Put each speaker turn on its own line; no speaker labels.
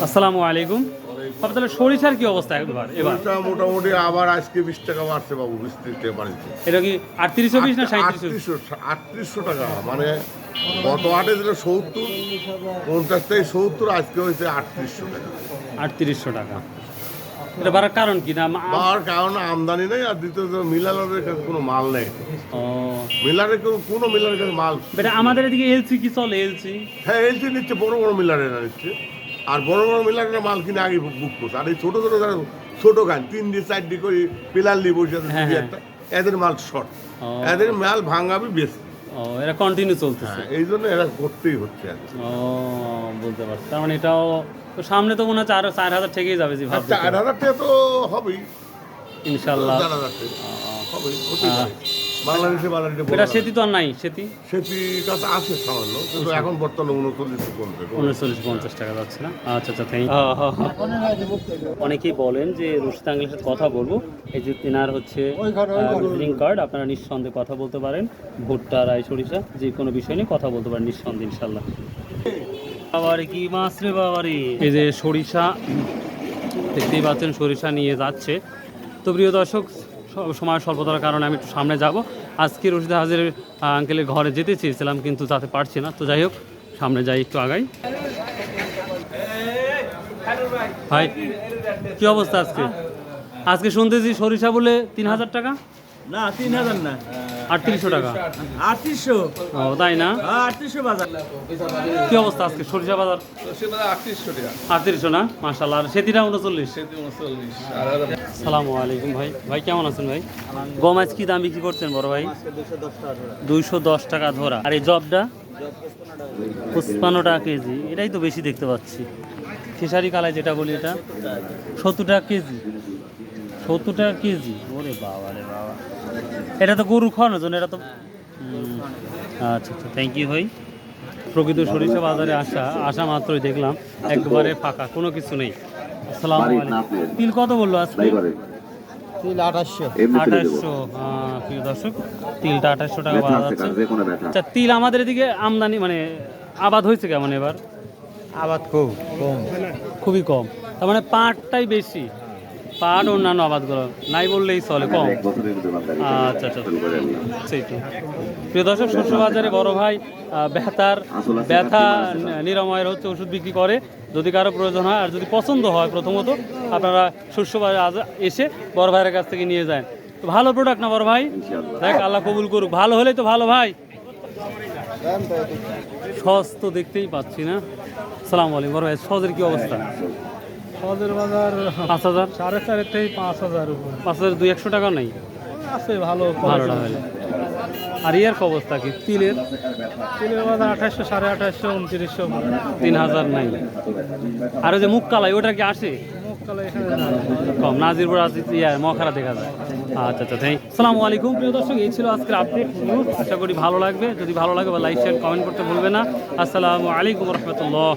আসসালামু আলাইকুম। তাহলে সরিষার কি অবস্থা এবার? এবার?
মোটামুটি আবার আজকে বিশ টাকা বাড়ছে বাবু বিশ টাকা বাড়ছে
এটা কি আটত্রিশশো বিশ না সাঁত্রিশশো
আটত্রিশশো টাকা মানে গত হাটে ছিল সত্তর পঞ্চাশ থেকে সত্তর আজকে হয়েছে আটত্রিশশো টাকা।
আটত্রিশশো টাকা। এটা বাড়ার কারণ কি না?
কারণে আমদানি নেই আর দ্বিতীয়ত মিলারের কাছে কোনো মাল নেই।
ও।
মিলারের কোনো মিলারের কাছে মাল
আমাদের এদিকে এলসি কি চলে এলসি
হ্যাঁ এলসি নিচ্ছে বড় বড় মিলারেরা নিচ্ছে। আর বড় বড় মিলারেরা মাল কিনে আগে বুক করছে। আর এই ছোটো ছোটো যারা ছোটো গান তিন ডি চার ডি করে পিলার নিয়ে বসে আছে
হ্যাঁ, হ্যাঁ।
একটা এদের মাল শর্ট এদের মাল ভাঙাবি বেশি।
ও এরা কন্টিনিউ চলতেছে।
হ্যাঁ এই জন্য এরা করতেই হচ্ছে আর।
ও বলতে পারছি। তার মানে এটাও তো সামনে তো মনে হয় চার চার হাজার থেকেই যাবে জি ভাবছি
চার হাজার টাকা তো হবেই।
ইনশাল্লাহ।
চার বাংলাদেশে বাজারে
এটা সেতি তো আর নাই সেতি?
সেটিটা তো আছে সামান্য কিন্তু এখন বর্তমানে উনচল্লিশ কমছে
উনচল্লিশ পঞ্চাশ টাকা যাচ্ছে না? আচ্ছা আচ্ছা থ্যাংক অনেকেই বলেন যে রশিদ আঙ্গলের সাথে কথা বলব। এই যে তেনার হচ্ছে ভিজিটিং কার্ড আপনারা নিঃসন্দেহে কথা বলতে পারেন। ভুট্টা রায় সরিষা যে কোনো বিষয় নিয়ে কথা বলতে পারেন নিঃসন্দেহে ইনশাল্লাহ বাবারে কি মাছ রে বাবারে। এই যে সরিষা দেখতেই পাচ্ছেন সরিষা নিয়ে যাচ্ছে। তো প্রিয় দর্শক সময় স্বল্পতার কারণে আমি একটু সামনে যাব। আজকে রশিদ হাজির আঙ্কেলের ঘরে যেতে চেয়েছিলাম কিন্তু তাতে পারছি না। তো যাই হোক, সামনে যাই, একটু আগাই। ভাই, কি অবস্থা আজকে? আজকে শুনতেছি সরিষা বলে তিন হাজার টাকা।
না তিন হাজার না।
আটত্রিশশো টাকা।
আটত্রিশশো?
ও তাই না?
আটত্রিশশো বাজার।
কি অবস্থা আজকে সরিষা বাজার?
আটত্রিশশো টাকা।
আটত্রিশশো না? আর উনচল্লিশ? সালামু আলাইকুম ভাই। ভাই কেমন আছেন ভাই? গম আজ কি দাম বিক্রি করছেন বড় ভাই? দুইশো দশ টাকা ধরা। আর এই জবটা? পঁচপান্ন টাকা কেজি। এটাই তো বেশি দেখতে পাচ্ছি। খেসারি কালায় যেটা বলি এটা। সত্তর টাকা কেজি। সত্তর টাকা কেজি। ওরে বাবা রে বাবা। এটা তো গরু খাওয়ানোর জন্য এটা তো আচ্ছা আচ্ছা থ্যাংক ইউ ভাই। প্রকৃত সরিষা বাজারে আসা আসা মাত্রই দেখলাম একবারে ফাঁকা কোনো কিছু নেই। আসসালামু তিল কত বলল আজকে?
তিন আঠাশশো।
আঠাশশো প্রিয় দর্শক তিলটা আঠাশশো টাকা পাওয়া যাচ্ছে। আচ্ছা তিল আমাদের এদিকে আমদানি মানে আবাদ হয়েছে কেমন এবার?
আবাদ খুব কম।
খুবই কম। তার মানে পাটটাই বেশি। পাট অন্যান্য আবাদগুলো নাই বললেই চলে কম। আচ্ছা আচ্ছা। সেই তো। প্রিয় দর্শক শস্য বাজারে বড় ভাই ব্যথার ব্যথা নিরাময়ের হচ্ছে ওষুধ বিক্রি করে। যদি কারও প্রয়োজন হয় আর যদি পছন্দ হয় প্রথমত আপনারা শস্য বাজারে আজ- এসে বড় ভাইয়ের কাছ থেকে নিয়ে যান। তো ভালো প্রোডাক্ট না বড় ভাই? দেখ আল্লাহ কবুল করুক। ভালো হলে তো ভালো ভাই। সস তো দেখতেই পাচ্ছি না। সালাম আলাইকুম বড় ভাই সজের কি অবস্থা?
সদের বাজার
পাঁচ হাজার?
সাড়ে চারের থেকে পাঁচ হাজার উপর।
পাঁচ হাজার দুই একশো টাকা নেই?
আছে ভালো
ভালো টাকা হলে আর ইয়ার কি অবস্থা কি? তিলের?
তিনের বাজার আঠাশশো সাড়ে আঠাশশো উনত্রিশশো।
তিন হাজার নাই। আর ওই যে মুখ কালাই ওটা কি আসে? কম নাজিরপুর আছে ইয়ার মখারা দেখা যায়। আচ্ছা আচ্ছা থ্যাংক সালামু আলাইকুম প্রিয় দর্শক এই ছিল আজকের আপডেট নিউজ আশা করি ভালো লাগবে। যদি ভালো লাগে বা লাইক শেয়ার কমেন্ট করতে ভুলবে না। আসসালামু আলাইকুম রহমতুল্লাহ।